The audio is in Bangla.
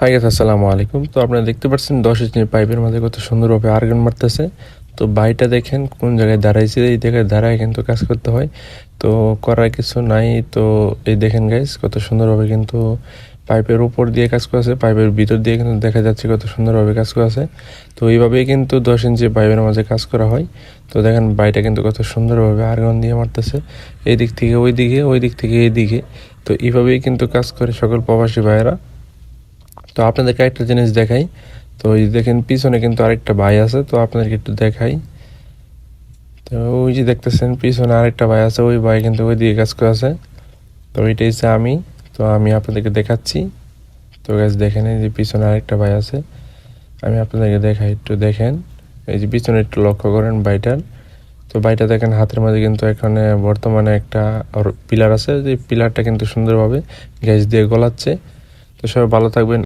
হাই গেছে আসসালামু আলাইকুম। তো আপনারা দেখতে পাচ্ছেন, দশ ইঞ্চি পাইপের মাঝে কত সুন্দরভাবে আর্গন মারতেছে। তো বাড়িটা দেখেন কোন জায়গায় দাঁড়াইছে, এই জায়গায় দাঁড়ায় কিন্তু কাজ করতে হয়। তো করার কিছু নাই। তো এই দেখেন গাইস কত সুন্দরভাবে কিন্তু পাইপের উপর দিয়ে কাজ করেছে পাইপের ভিতর দিয়ে কিন্তু দেখা যাচ্ছে কত সুন্দরভাবে কাজ করেছে তো এইভাবেই কিন্তু দশ ইঞ্চি পাইপের মাঝে কাজ করা হয়। তো দেখেন বাড়িটা কিন্তু কত সুন্দরভাবে আর্গন দিয়ে মারতেছে। এই দিক থেকে ওই দিকে, ওই দিক থেকে এই দিকে। তো এইভাবেই কিন্তু কাজ করে সকল প্রবাসী ভাইয়েরা। তো আপনাদেরকে একটা জিনিস দেখাই। তো ওই যে দেখেন, পিছনে কিন্তু আরেকটা ভাই আছে, তো আপনাদেরকে একটু দেখাই। তো ওই যে দেখতেছেন, পিছনে আরেকটা ভাই আছে, ওই ভাই কিন্তু ওই দিকে কাজ আছে। তো ওইটাই হচ্ছে আমি। তো আমি আপনাদেরকে দেখাচ্ছি। তো গাছ দেখেন, এই যে পিছনে আরেকটা ভাই আছে। আমি আপনাদেরকে দেখাই, একটু দেখেন। এই যে পিছনে একটু লক্ষ্য করেন বাইটার তো বাইটা দেখেন, হাতের মাঝে কিন্তু এখানে বর্তমানে একটা পিলার আছে। যে পিলারটা কিন্তু সুন্দরভাবে গ্যাস দিয়ে গলাচ্ছে। তো সবাই ভালো থাকবেন।